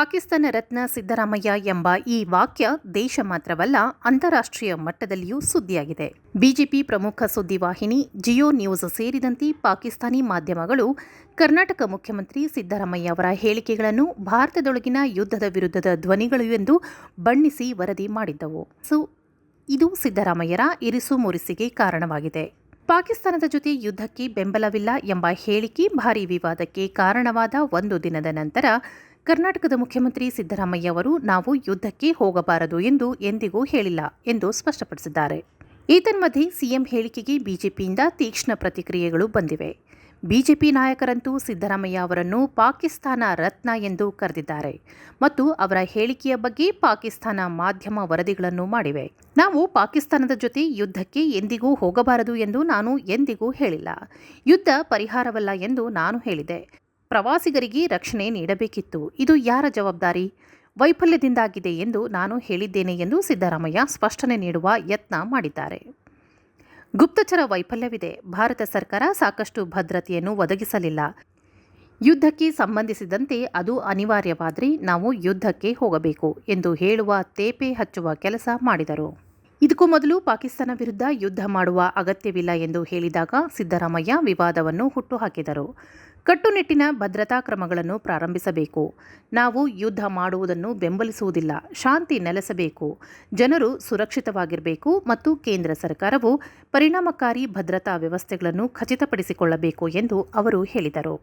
ಪಾಕಿಸ್ತಾನ ರತ್ನ ಸಿದ್ದರಾಮಯ್ಯ ಎಂಬ ಈ ವಾಕ್ಯ ದೇಶ ಮಾತ್ರವಲ್ಲ, ಅಂತಾರಾಷ್ಟ್ರೀಯ ಮಟ್ಟದಲ್ಲಿಯೂ ಸುದ್ದಿಯಾಗಿದೆ. ಬಿಜೆಪಿ ಪ್ರಮುಖ ಸುದ್ದಿವಾಹಿನಿ ಜಿಯೋ ನ್ಯೂಸ್ ಸೇರಿದಂತೆ ಪಾಕಿಸ್ತಾನಿ ಮಾಧ್ಯಮಗಳು ಕರ್ನಾಟಕ ಮುಖ್ಯಮಂತ್ರಿ ಸಿದ್ದರಾಮಯ್ಯ ಅವರ ಹೇಳಿಕೆಗಳನ್ನು ಭಾರತದೊಳಗಿನ ಯುದ್ಧದ ವಿರುದ್ಧದ ಧ್ವನಿಗಳು ಎಂದು ಬಣ್ಣಿಸಿ ವರದಿ ಮಾಡಿದ್ದವು. ಸೊ, ಇದು ಸಿದ್ದರಾಮಯ್ಯರ ಇರಿಸು ಮುರಿಸಿಗೆ ಕಾರಣವಾಗಿದೆ. ಪಾಕಿಸ್ತಾನದ ಜೊತೆ ಯುದ್ಧಕ್ಕೆ ಬೆಂಬಲವಿಲ್ಲ ಎಂಬ ಹೇಳಿಕೆ ಭಾರೀ ವಿವಾದಕ್ಕೆ ಕಾರಣವಾದ ಒಂದು ದಿನದ ನಂತರ ಕರ್ನಾಟಕದ ಮುಖ್ಯಮಂತ್ರಿ ಸಿದ್ದರಾಮಯ್ಯ ಅವರು ನಾವು ಯುದ್ಧಕ್ಕೆ ಹೋಗಬಾರದು ಎಂದು ಎಂದಿಗೂ ಹೇಳಿಲ್ಲ ಎಂದು ಸ್ಪಷ್ಟಪಡಿಸಿದ್ದಾರೆ. ಏತನ್ಮಧ್ಯೆ ಸಿಎಂ ಹೇಳಿಕೆಗೆ ಬಿಜೆಪಿಯಿಂದ ತೀಕ್ಷ್ಣ ಪ್ರತಿಕ್ರಿಯೆಗಳು ಬಂದಿವೆ. ಬಿಜೆಪಿ ನಾಯಕರಂತೂ ಸಿದ್ದರಾಮಯ್ಯ ಅವರನ್ನು ಪಾಕಿಸ್ತಾನ ರತ್ನ ಎಂದು ಕರೆದಿದ್ದಾರೆ ಮತ್ತು ಅವರ ಹೇಳಿಕೆಯ ಬಗ್ಗೆ ಪಾಕಿಸ್ತಾನ ಮಾಧ್ಯಮ ವರದಿಗಳನ್ನು ಮಾಡಿವೆ. ನಾವು ಪಾಕಿಸ್ತಾನದ ಜೊತೆ ಯುದ್ಧಕ್ಕೆ ಎಂದಿಗೂ ಹೋಗಬಾರದು ಎಂದು ನಾನು ಎಂದಿಗೂ ಹೇಳಿಲ್ಲ. ಯುದ್ಧ ಪರಿಹಾರವಲ್ಲ ಎಂದು ನಾನು ಹೇಳಿದೆ. ಪ್ರವಾಸಿಗರಿಗೆ ರಕ್ಷಣೆ ನೀಡಬೇಕಿತ್ತು. ಇದು ಯಾರ ಜವಾಬ್ದಾರಿ? ವೈಫಲ್ಯದಿಂದಾಗಿದೆ ಎಂದು ನಾನು ಹೇಳಿದ್ದೇನೆ ಎಂದು ಸಿದ್ದರಾಮಯ್ಯ ಸ್ಪಷ್ಟನೆ ನೀಡುವ ಯತ್ನ ಮಾಡಿದ್ದಾರೆ. ಗುಪ್ತಚರ ವೈಫಲ್ಯವಿದೆ. ಭಾರತ ಸರ್ಕಾರ ಸಾಕಷ್ಟು ಭದ್ರತೆಯನ್ನು ಒದಗಿಸಲಿಲ್ಲ. ಯುದ್ಧಕ್ಕೆ ಸಂಬಂಧಿಸಿದಂತೆ ಅದು ಅನಿವಾರ್ಯವಾದರೆ ನಾವು ಯುದ್ಧಕ್ಕೆ ಹೋಗಬೇಕು ಎಂದು ಹೇಳುವ ತೇಪೆ ಹಚ್ಚುವ ಕೆಲಸ ಮಾಡಿದರು. ಇದಕ್ಕೂ ಮೊದಲು ಪಾಕಿಸ್ತಾನ ವಿರುದ್ಧ ಯುದ್ಧ ಮಾಡುವ ಅಗತ್ಯವಿಲ್ಲ ಎಂದು ಹೇಳಿದಾಗ ಸಿದ್ದರಾಮಯ್ಯ ವಿವಾದವನ್ನು ಹುಟ್ಟುಹಾಕಿದರು ಕಟ್ಟುನಿಟ್ಟಿನ ಭದ್ರತಾ ಕ್ರಮಗಳನ್ನು ಪ್ರಾರಂಭಿಸಬೇಕು. ನಾವು ಯುದ್ಧ ಮಾಡುವುದನ್ನು ಬೆಂಬಲಿಸುವುದಿಲ್ಲ, ಶಾಂತಿ ನೆಲೆಸಬೇಕು. ಜನರು ಸುರಕ್ಷಿತವಾಗಿರಬೇಕು ಮತ್ತು ಕೇಂದ್ರ ಸರ್ಕಾರವು ಪರಿಣಾಮಕಾರಿ ಭದ್ರತಾ ವ್ಯವಸ್ಥೆಗಳನ್ನು ಖಚಿತಪಡಿಸಿಕೊಳ್ಳಬೇಕು ಎಂದು ಅವರು ಹೇಳಿದರು.